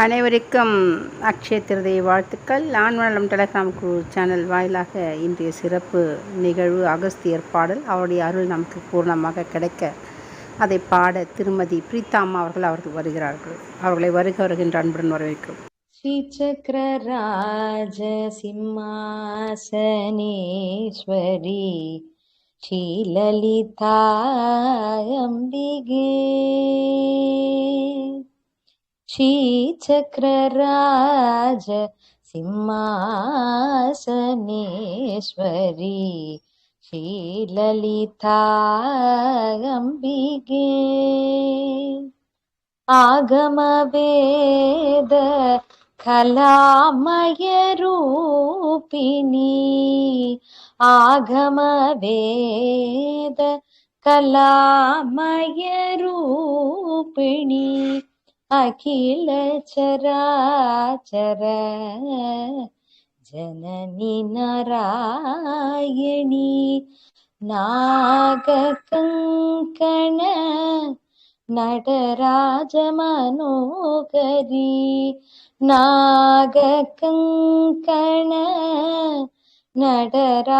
அனைவருக்கும் அக்ஷய திருதை வாழ்த்துக்கள். நான் வளம் டெலகிராம் குழு சேனல் வாயிலாக இன்றைய சிறப்பு நிகழ்வு அகஸ்தியர் பாடல் அவருடைய அருள் நமக்கு பூர்ணமாக கிடைக்க அதை பாட திருமதி பிரீத்தாம்மா அவர்கள் அவர்கள் வருகிறார்கள். அவர்களை வருக வருகின்ற அன்புடன் வரவேற்கும் ஸ்ரீசக்கரராஜ சிம்மாசனேஸ்வரி ஸ்ரீலலிதா அம்பிகே. श्रीचक्रराज सिंहासनेश्वरी श्रीललिताम्बिगे आगमवेद कलामयरूपिणी आगमवेद कलामयरूपिणी अखिल चराचर जननि नरायिणी नागकङ्कण नडराजमनोहरी नागकङ्कण नडराजमनोहरि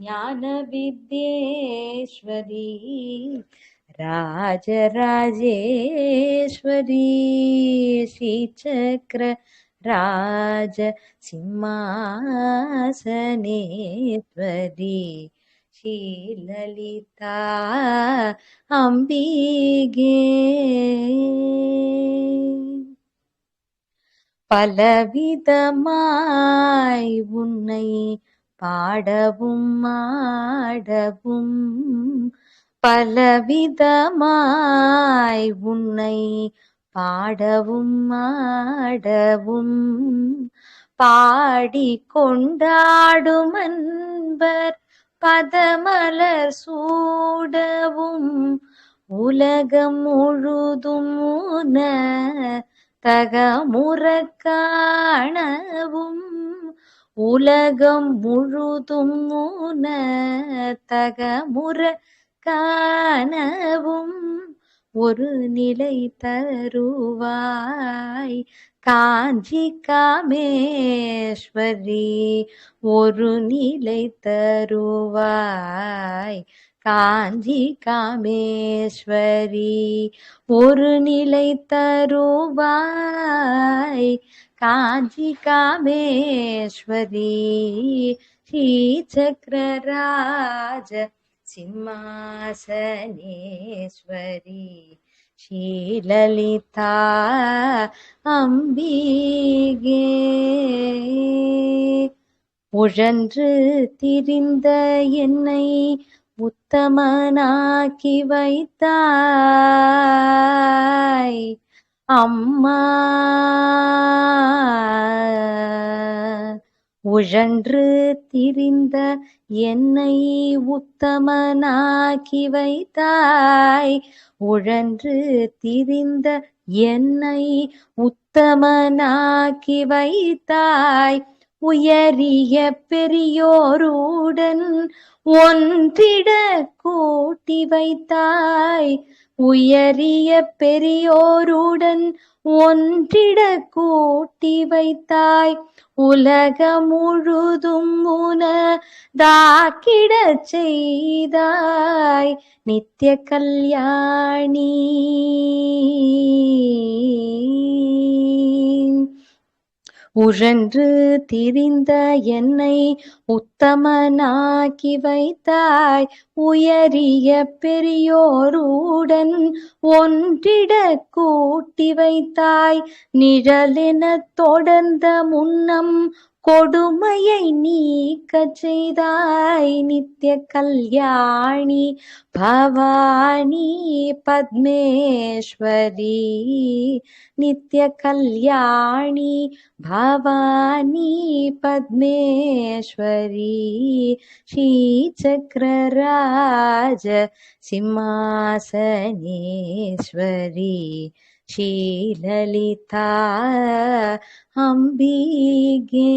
ज्ञानविद्येश्वरी வித்யேஸ்வரி ராஜராஜேஸ்வரி ஸ்ரீசக்கர ராஜ சிம்மாசனேஸ்வரி ஸ்ரீலலிதா அம்பிகே பலவிதமாய் உன்னை பாடவும் ஆடவும் பலவிதமாய் உன்னை பாடவும் ஆடவும் பாடி கொண்டாடும் அன்பர் பதமலர் சூடவும் உலகம் முழுதும் உன தகமுற உலகம் முழுதும் உன தகமுற காணவும் ஒரு நிலை தருவாய். காஞ்சி காமேஸ்வரி ஒரு நிலை தருவாய். காஞ்சி காமேஸ்வரி ஒரு நிலை தருவாய். காஞ்சி காமேஸ்வரி ஸ்ரீ சக்கரராஜ சிம்மாசனேஸ்வரி ஸ்ரீலலிதா அம்பிகே. உழன்று திரிந்த என்னை உத்தமனாக்கி வைத்தாய். அம்மா உழன்று திரிந்த என்னை உத்தமனாக்கி வைத்தாய். உழன்று திரிந்த என்னை உத்தமனாக்கி வைத்தாய். உயரிய பெரியோருடன் ஒன்றிட கூட்டி வைத்தாய். உயரிய பெரியோருடன் ஒன்றிட கூட்டி வைத்தாய். உலக முழுதும் உன தாக்கிட செய்தாய். நித்திய கல்யாணி. உழன்று திரிந்த என்னை உத்தமனாக்கி வைத்தாய். உயரிய பெரியோருடன் ஒன்றிட கூட்டி வைத்தாய். நிழலென தொடர்ந்த முன்னம் கொடுமையை நீக்க செய்தாய். நித்திய கல்யாணி பவானி பத்மேஸ்வரி நித்திய கல்யாணி பவானி பத்மேஸ்வரி ஸ்ரீ சக்கரராஜ சிம்மாசனேஸ்வரி ஸ்ரீலலிதா அம்பிகே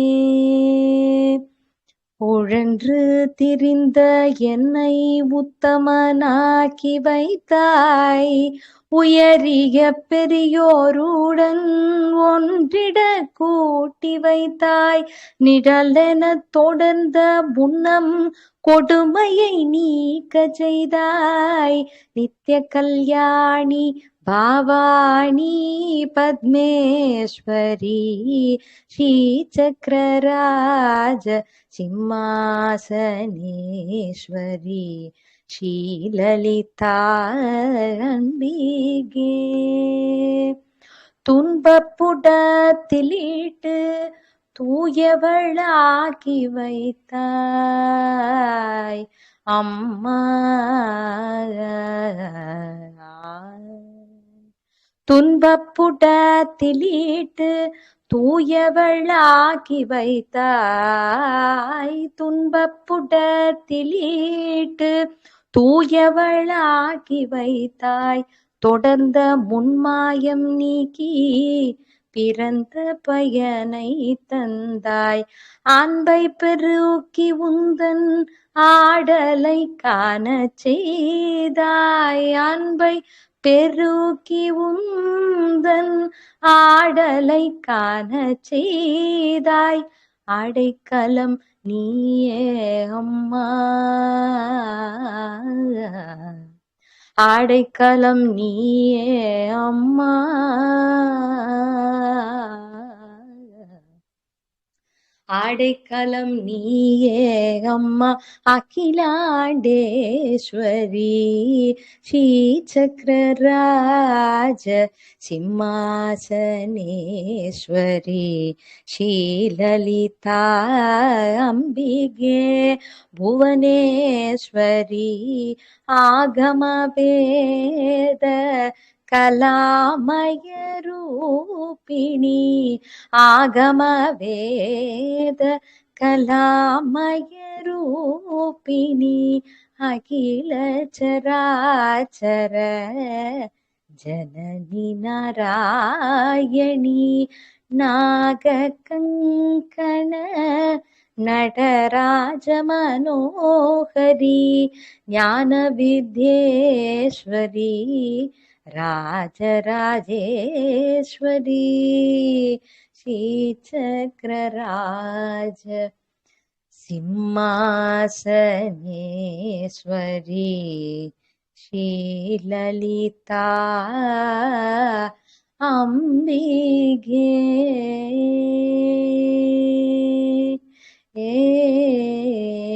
உழன்று திரிந்த என்னை உத்தமனாக்கி வைத்தாய். உயரிய பெரியோருடன் ஒன்றிட கூட்டி வைத்தாய். நிழலென தொடர்ந்த முன்னம் கொடுமையை நீக்க செய்தாய். நித்திய கல்யாணி பாவாணி பத்மேஸ்வரி ஸ்ரீ சக்கரராஜ சிம்மாசனேஸ்வரி. ஸ்ரீலலிதா அம்பிகே துன்பப்புடத்திலிட்டு தூயவளாக்கி வைத்தாய் அம்மா துன்பப்புடத்திலிட்டு தூயவளாக்கி வைத்தாய். துன்பப்புடத்திலிட்டு தூயவளாகி வைத்தாய். தொடர்ந்த முன்மாயம் நீக்கி பிறந்த பயனை தந்தாய். அன்பை பெருக்கி உந்தன் ஆடலை காண செய்தாய். அன்பை பெருக்கி உந்தன் ஆடலை காண செய்தாய். அடைக்கலம் நீயே அம்மா. அடைக்கலம் நீயே அம்மா. அடைக்கலம் நீயே அம்மா அகிலாண்டேஸ்வரி ஸ்ரீ சக்கரராஜ சிம்மாசனேஸ்வரி ஸ்ரீலலிதா அம்பிகே புவனேஸ்வரி കലാമയരൂപിണി ആഗമവേദ കലാമയരൂപിണി അഖില ചരാചര ജനനി നാരായണി നാഗകങ്കണ नटराज मनोहरी ज्ञान ज्ञानविद्येश्वरी राजराजेश्वरी श्रीचक्रराज सिंहासनेश्वरी श्रीललिता अम्बिगे Yeah.